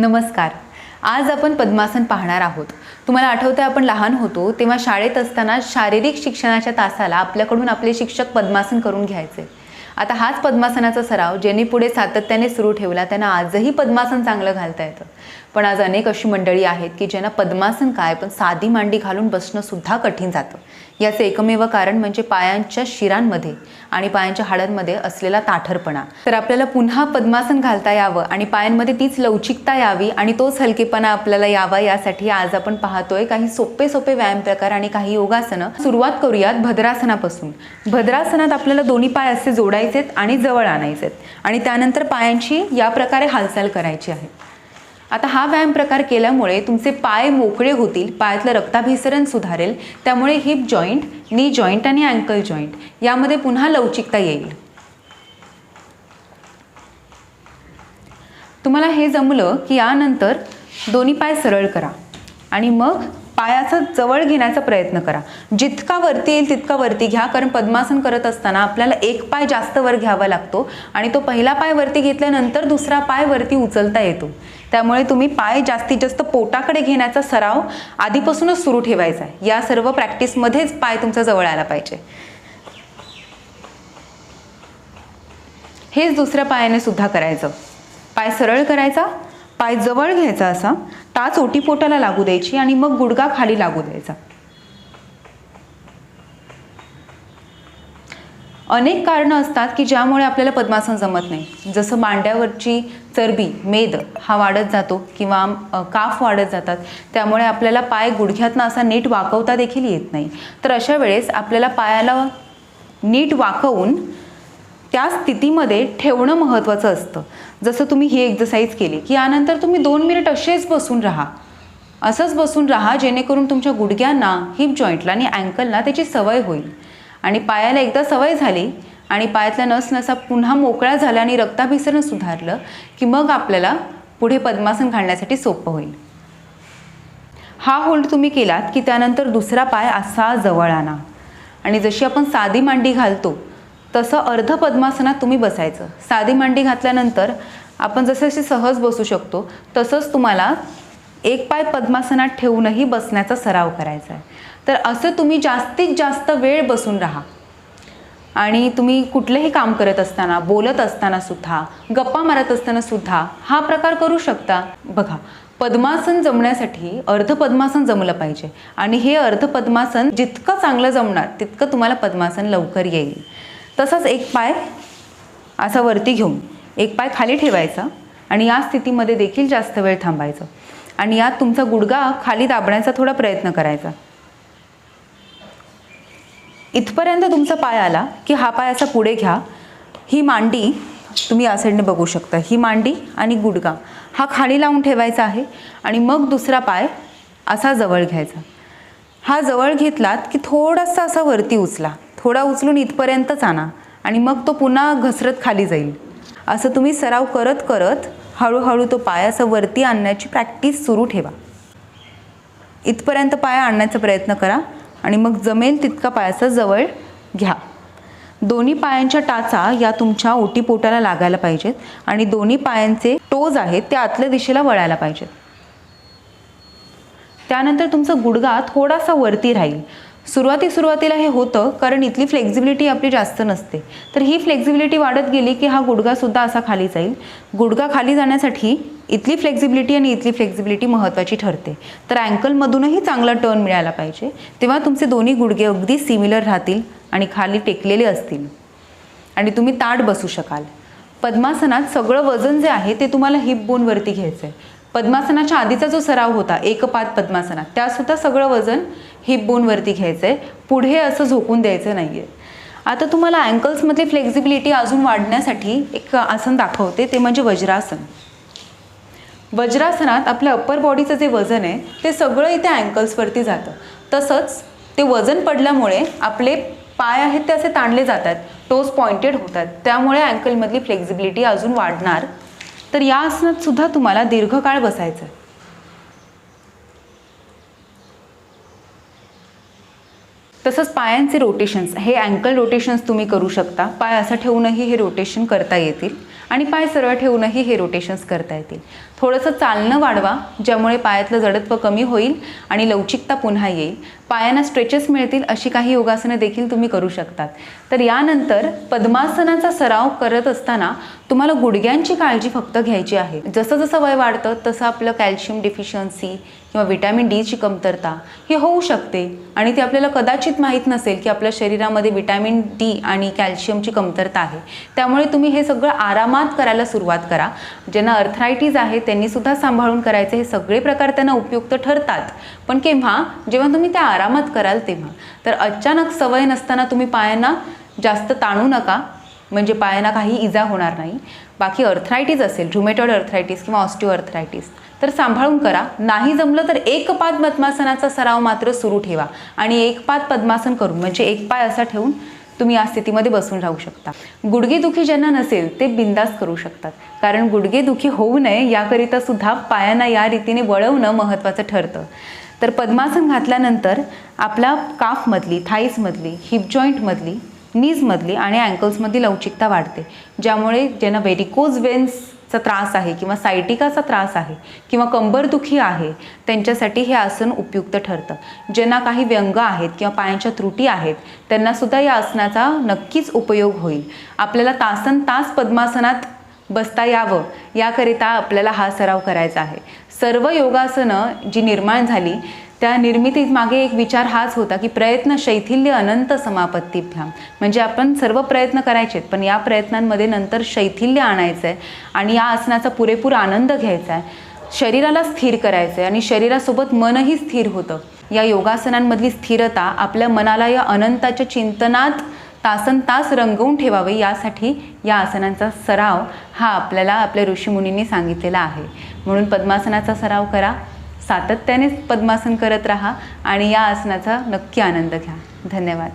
नमस्कार. आज आपण पद्मासन पाहणार आहोत. तुम्हाला आठवतं आपण लहान होतो तेव्हा शाळेत असताना शारीरिक शिक्षणाच्या तासाला आपल्याकडून आपले शिक्षक पद्मासन करून घ्यायचे. आता हाच पद्मासनाचा सराव ज्यांनी पुढे सातत्याने सुरू ठेवला त्यांना आजही पद्मासन चांगलं घालता येतं. पण आज अनेक अशी मंडळी आहेत की ज्यांना पद्मासन काय पण साधी मांडी घालून बसणं सुद्धा कठीण जातं. याचे एकमेव कारण म्हणजे पायांच्या शिरांमध्ये आणि पायांच्या हाडांमध्ये असलेला ताठरपणा. तर आपल्याला पुन्हा पद्मासन घालता यावं आणि पायांमध्ये तीच लवचिकता यावी आणि तोच हलकेपणा आपल्याला यावा यासाठी आज आपण पाहतोय काही सोपे सोपे व्यायाम प्रकार आणि काही योगासनं. सुरुवात करूयात भद्रासनापासून. भद्रासनात आपल्याला दोन्ही पाय असे जोडायचेत आणि जवळ आणायचेत. आणि त्यानंतर पायांची या प्रकारे हालचाल करायची आहे. आता हा व्यायाम प्रकार केल्यामुळे तुमचे पाय मोकळे होतील पायातलं रक्ताभिसरण सुधारेल त्यामुळे हिप जॉईंट नी जॉईंट आणि अँकल जॉईंट यामध्ये पुन्हा लवचिकता येईल. तुम्हाला हे जमलं की यानंतर दोन्ही पाय सरळ करा आणि मग पायाचा जवळ घेण्याचा प्रयत्न करा. जितका वरती येईल तितका वरती घ्या. कारण पद्मासन करत असताना आपल्याला एक पाय जास्त वर घ्यावा लागतो आणि तो पहिला पाय वरती घेतल्यानंतर दुसरा पाय वरती उचलता येतो. त्यामुळे तुम्ही पाय जास्तीत जास्त पोटाकडे घेण्याचा सराव आधीपासूनच सुरू ठेवायचा आहे. या सर्व प्रॅक्टिसमध्येच पाय तुमचा जवळ आला पाहिजे. हेच दुसऱ्या पायाने सुद्धा करायचं. पाय सरळ करायचा. पाय जवळ घ्यायचा असा टाच ओटीपोटाला लागू द्यायची आणि मग गुडगा खाली लागू द्यायचा. अनेक कारणं असतात की ज्यामुळे आपल्याला पद्मासन जमत नाही. जसं मांड्यावरची चरबी मेद हा वाढत जातो किंवा काफ वाढत जातात. त्यामुळे आपल्याला पाय गुडघ्यातनं असा नीट वाकवता देखील येत नाही. तर अशा वेळेस आपल्याला पायाला नीट वाकवून त्या स्थितीमध्ये ठेवणं महत्त्वाचं असतं. जसं तुम्ही ही एक्झरसाईज केली की यानंतर तुम्ही दोन मिनिट असेच बसून राहा. असंच बसून राहा जेणेकरून तुमच्या गुडघ्यांना हिप जॉईंटला आणि अँकलला त्याची सवय होईल. आणि पायाला एकदा सवय झाली आणि पायातल्या नस नसा पुन्हा मोकळ्या झाल्या आणि रक्ताभिसरण सुधारलं की मग आपल्याला पुढे पद्मासन घालण्यासाठी सोपं होईल. हा होल्ड तुम्ही केलात की त्यानंतर दुसरा पाय असा जवळ आणा. आणि जशी आपण साधी मांडी घालतो तसं अर्ध पद्मासनात तुम्ही बसायचं. साधी मांडी घातल्यानंतर आपण जसे जसे सहज बसू शकतो तसंच तुम्हाला एक पाय पद्मासनात ठेवूनही बसण्याचा सराव करायचा आहे. तर असं तुम्ही जास्तीत जास्त वेळ बसून राहा. आणि तुम्ही कुठलंही काम करत असताना बोलत असताना सुद्धा गप्पा मारत असताना सुद्धा हा प्रकार करू शकता. बघा पद्मासन जमण्यासाठी अर्ध पद्मासन जमलं पाहिजे. आणि हे अर्ध पद्मासन जितकं चांगलं जमणार तितकं तुम्हाला पद्मासन लवकर येईल. तसंच एक पाय असा वरती घेऊन एक पाय खाली ठेवायचा आणि या स्थितीमध्ये देखील जास्त वेळ थांबायचं. आणि यात तुमचा गुडगा खाली दाबण्याचा थोडा प्रयत्न करायचा. इथपर्यंत तुमचा पाय आला की हा पाय असा पुढे घ्या. ही मांडी तुम्ही या साईडने बघू शकता. ही मांडी आणि गुडगा हा खाली लावून ठेवायचा आहे आणि मग दुसरा पाय असा जवळ घ्यायचा. हा जवळ घेतलात की थोडासा असा वरती उचला. थोडा उचलून इथपर्यंतच आणा आणि मग तो पुन्हा घसरत खाली जाईल. असं तुम्ही सराव करत करत हळूहळू तो पाय असं वरती आणण्याची प्रॅक्टिस सुरू ठेवा. इथपर्यंत पाया आणण्याचा प्रयत्न करा आणि मग जमेल तितका पायाचा जवळ घ्या. दोन्ही पायांच्या टाचा या तुमच्या ओटीपोटाला लागायला पाहिजेत आणि दोन्ही पायांचे टोज आहेत ते आतल्या दिशेला वळायला पाहिजेत. त्यानंतर तुमचा गुडगा थोडासा वरती राहील. सुरुवाती सुरुवातीला हे होतं कारण इथली फ्लेक्झिबिलिटी आपली जास्त नसते. तर ही फ्लेक्झिबिलिटी वाढत गेली की हा गुडघासुद्धा असा खाली जाईल. गुडघा खाली जाण्यासाठी इथली फ्लेक्झिबिलिटी आणि इथली फ्लेक्झिबिलिटी महत्त्वाची ठरते. तर अँकलमधूनही चांगला टर्न मिळायला पाहिजे. तेव्हा तुमचे दोन्ही गुडघे अगदी सिमिलर राहतील आणि खाली टेकलेले असतील. आणि तुम्ही ताट बसू शकाल. पद्मासनात सगळं वजन जे आहे ते तुम्हाला हिप बोनवरती घ्यायचं आहे पद्मासनाच्या आधीचा जो सराव होता एकपात पद्मासनात त्यासुद्धा सगळं वजन हिप बोनवरती घ्यायचं आहे पुढे असं झोकून द्यायचं नाही आहे आता तुम्हाला अँकल्समधली फ्लेक्झिबिलिटी अजून वाढण्यासाठी एक आसन दाखवते ते म्हणजे वज्रासन. वज्रासनात आपल्या अप्पर बॉडीचं जे वजन आहे ते सगळं इथे अँकल्सवरती जातं. तसंच ते वजन पडल्यामुळे आपले पाय आहेत ते असे ताणले जातात टोस पॉइंटेड होतात. त्यामुळे अँकलमधली फ्लेक्झिबिलिटी अजून वाढणार. तर या आसनात सुद्धा तुम्हाला दीर्घकाळ बसायचं तसंच पायांचे रोटेशन्स हे अँकल रोटेशन्स तुम्ही करू शकता. पाय असं ठेवूनही हे रोटेशन करता येतील आणि पाय सरळ ठेवूनही हे रोटेशन्स करता येतील. थोडंसं चालणं वाढवा ज्यामुळे पायातलं जडत्व कमी होईल आणि लवचिकता पुन्हा येईल. पायांना स्ट्रेचेस मिळतील अशी काही योगासनं देखील तुम्ही करू शकतात. तर यानंतर पद्मासनाचा सराव करत असताना तुम्हाला गुडघ्यांची काळजी फक्त घ्यायची आहे. जसं जसं वय वाढतं तसं आपलं कॅल्शियम डिफिशियन्सी किंवा विटॅमिन डीची कमतरता ही होऊ शकते. आणि ती आपल्याला कदाचित माहीत नसेल की आपल्या शरीरामध्ये विटॅमिन डी आणि कॅल्शियमची कमतरता आहे. त्यामुळे तुम्ही हे सगळं आरामात करायला सुरुवात करा. ज्यांना अर्थरायटीज आहे त्यांनीसुद्धा सांभाळून करायचे. हे सगळे प्रकार त्यांना उपयुक्त ठरतात. पण केव्हा? जेव्हा तुम्ही त्या आरामात कराल तेव्हा. तर अचानक सवय नसताना तुम्ही पायांना जास्त ताणू नका. म्हणजे पायांना काही इजा होणार नाही. बाकी अर्थरायटीज असेल रुमेटॉइड अर्थरायटीस किंवा ऑस्टिओ अर्थरायटीस तर सांभाळून करा. नाही जमलं तर एक पाद पद्मासनाचा सराव मात्र सुरू ठेवा आणि एक पाद पद्मासन करून म्हणजे एक पाय असा ठेवून तुम्ही या स्थितीमध्ये बसून राहू शकता. गुडघेदुखी ज्यांना नसेल ते बिंदास करू शकतात. कारण गुडघेदुखी होऊ नये याकरिता सुद्धा पायांना या रीतीने वळवणं महत्त्वाचं ठरतं. तर पद्मासन घातल्यानंतर आपला काफमधली थाईसमधली हिप जॉईंटमधली नीजमधली आणि अँकल्समधली लवचिकता वाढते. ज्यामुळे ज्यांना व्हेरिकोज वेन्सचा त्रास आहे किंवा सायटिकाचा त्रास आहे किंवा कंबरदुखी आहे त्यांच्यासाठी हे आसन उपयुक्त ठरतं. ज्यांना काही व्यंग आहेत किंवा पायांच्या त्रुटी आहेत त्यांनासुद्धा या आसनाचा नक्कीच उपयोग होईल. आपल्याला तासन तास पद्मासनात बसता यावं याकरिता आपल्याला हा सराव करायचा आहे. सर्व योगासनं जी निर्माण झाली त्या निर्मितीमागे एक विचार हाच होता की प्रयत्न शैथिल्य अनंत समापत्तीभ्याम म्हणजे आपण सर्व प्रयत्न करायचे पण या प्रयत्नांमध्ये नंतर शैथिल्य आणायचं आहे आणि या आसनाचा पुरेपूर आनंद घ्यायचा आहे शरीराला स्थिर करायचं आहे आणि शरीरासोबत मनही स्थिर होतं. या योगासनांमधली स्थिरता आपल्या मनाला या अनंताच्या चिंतनात तासन तास रंगवून ठेवावे यासाठी या आसनांचा सराव हा आपल्याला आपल्या ऋषीमुनींनी सांगितलेला आहे. म्हणून पद्मासनाचा सराव करा. सातत्याने पद्मासन करत राहा आणि या आसनाचा नक्की आनंद घ्या. धन्यवाद.